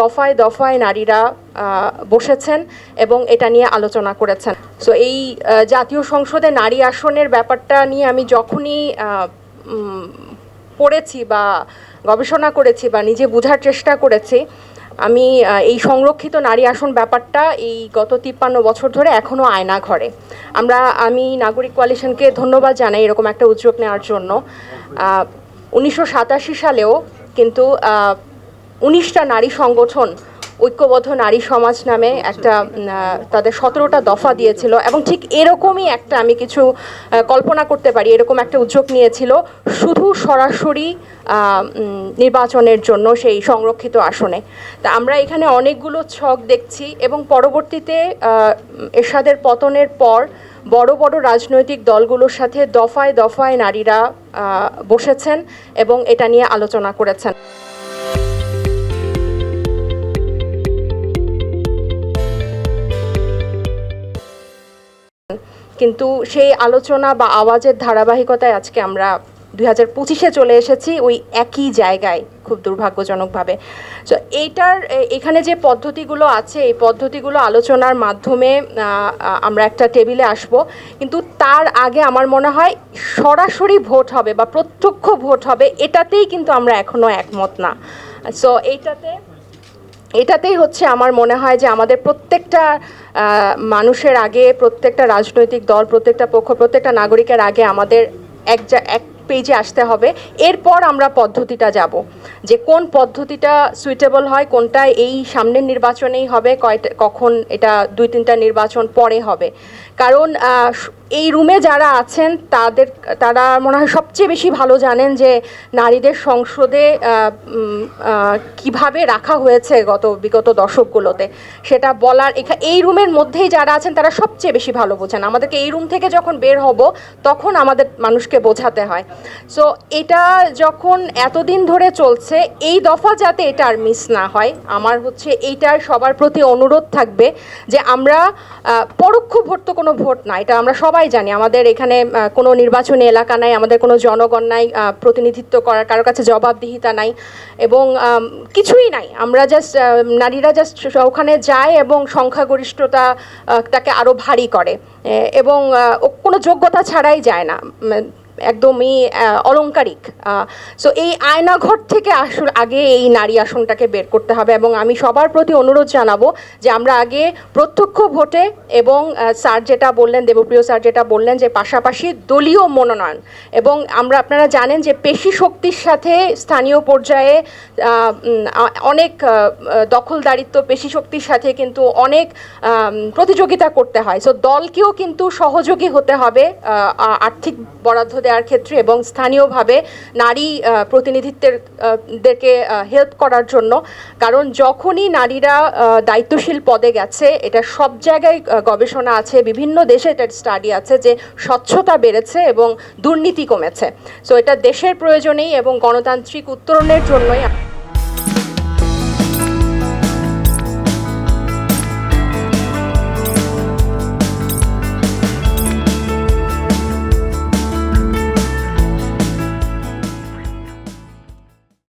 দফায় দফায় নারীরা বসেছেন এবং এটা নিয়ে আলোচনা করেছেন। সো এই জাতীয় সংসদে নারী আসনের ব্যাপারটা নিয়ে আমি যখনই পড়েছি বা গবেষণা করেছি বা নিজে বোঝার চেষ্টা করেছি, আমি এই সংরক্ষিত নারী আসন ব্যাপারটা এই গত তিপ্পান্ন বছর ধরে এখনও আয়না ঘরে। আমরা, আমি নাগরিক কোয়ালিশনকে ধন্যবাদ জানাই এরকম একটা উদ্যোগ নেওয়ার জন্য। উনিশশো সাতাশি সালেও কিন্তু উনিশটা নারী সংগঠন, ঐক্যবদ্ধ নারী সমাজ নামে একটা তাদের সতেরোটা দফা দিয়েছিল এবং ঠিক এরকমই একটা আমি কিছু কল্পনা করতে পারি, এরকম একটা উদ্যোগ নিয়েছিল শুধু সরাসরি নির্বাচনের জন্য সেই সংরক্ষিত আসনে। তা আমরা এখানে অনেকগুলো ছক দেখছি এবং পরবর্তীতে এরশাদের পতনের পর বড় বড় রাজনৈতিক দলগুলোর সাথে দফায় দফায় নারীরা বসেছেন এবং এটা নিয়ে আলোচনা করেছেন। কিন্তু সেই আলোচনা বা আওয়াজের ধারাবাহিকতায় আজকে আমরা দুই হাজার পঁচিশে চলে এসেছি ওই একই জায়গায় খুব দুর্ভাগ্যজনকভাবে। তো এইটার এখানে যে পদ্ধতিগুলো আছে, এই পদ্ধতিগুলো আলোচনার মাধ্যমে আমরা একটা টেবিলে আসব। কিন্তু তার আগে আমার মনে হয় সরাসরি ভোট হবে বা প্রত্যক্ষ ভোট হবে, এটাতেই কিন্তু আমরা এখনও একমত না। সো এইটাতে এটাতেই হচ্ছে আমার মনে হয় যে আমাদের প্রত্যেকটা মানুষের আগে, প্রত্যেকটা রাজনৈতিক দল, প্রত্যেকটা পক্ষ, প্রত্যেকটা নাগরিকের আগে আমাদের এক যা এক পেজে আসতে হবে। এরপর আমরা পদ্ধতিটা যাব। যে কোন পদ্ধতিটা সুইটেবল হয়, কোনটা এই সামনের নির্বাচনেই হবে, কয়টা, কখন এটা দুই তিনটা নির্বাচন পরে হবে। কারণ এই রুমে যারা আছেন, তাদের, তারা মনে হয় সবচেয়ে বেশি ভালো জানেন যে নারীদের সংসদে কীভাবে রাখা হয়েছে গত বিগত দশকগুলোতে। সেটা বলার এই রুমের মধ্যেই যারা আছেন, তারা সবচেয়ে বেশি ভালো বোঝেন। আমাদেরকে এই রুম থেকে যখন বের হব, তখন আমাদের মানুষকে বোঝাতে হয়। সো এটা যখন এতদিন ধরে চলছে, এই দফা যাতে এটা আর মিস না হয়, আমার হচ্ছে এইটার সবার প্রতি অনুরোধ থাকবে যে আমরা পরোক্ষ ভোট তো কোনো ভোট না, এটা আমরা সবাই জানি। আমাদের এখানে কোনো নির্বাচনী এলাকা নাই, আমাদের কোনো জনগণ নাই প্রতিনিধিত্ব করার কারোর কাছে জবাবদিহিতা নাই এবং কিছুই নাই। আমরা জাস্ট নারীরা জাস্ট ওখানে যায় এবং সংখ্যাগরিষ্ঠতা তাকে আরও ভারী করে। এবং কোনো যোগ্যতা ছাড়াই যায় না। একদমই অলংকারিক সো এই আয়নাঘর থেকে আসল আগে এই নারী আসনটাকে বের করতে হবে এবং আমি সবার প্রতি অনুরোধ জানাব যে আমরা আগে প্রত্যক্ষ ভোটে এবং স্যার যেটা বললেন, দেবপ্রিয় স্যার যেটা বললেন যে পাশাপাশি দলীয় মনোনয়ন এবং আমরা, আপনারা জানেন যে পেশি শক্তির সাথে স্থানীয় পর্যায়ে অনেক দখলদারিত্ব, পেশি শক্তির সাথে কিন্তু অনেক প্রতিযোগিতা করতে হয়। সো দলকেও কিন্তু সহযোগী হতে হবে আর্থিক বরাদ্দ দেওয়ার ক্ষেত্রে এবং স্থানীয়ভাবে নারী প্রতিনিধিত্বের দেরকে হেল্প করার জন্য। কারণ যখনই নারীরা দায়িত্বশীল পদে গেছে, এটা সব জায়গায় গবেষণা আছে, বিভিন্ন দেশে এটার স্টাডি আছে যে স্বচ্ছতা বেড়েছে এবং দুর্নীতি কমেছে। সো এটা দেশের প্রয়োজনেই এবং গণতান্ত্রিক উত্তরণের জন্যই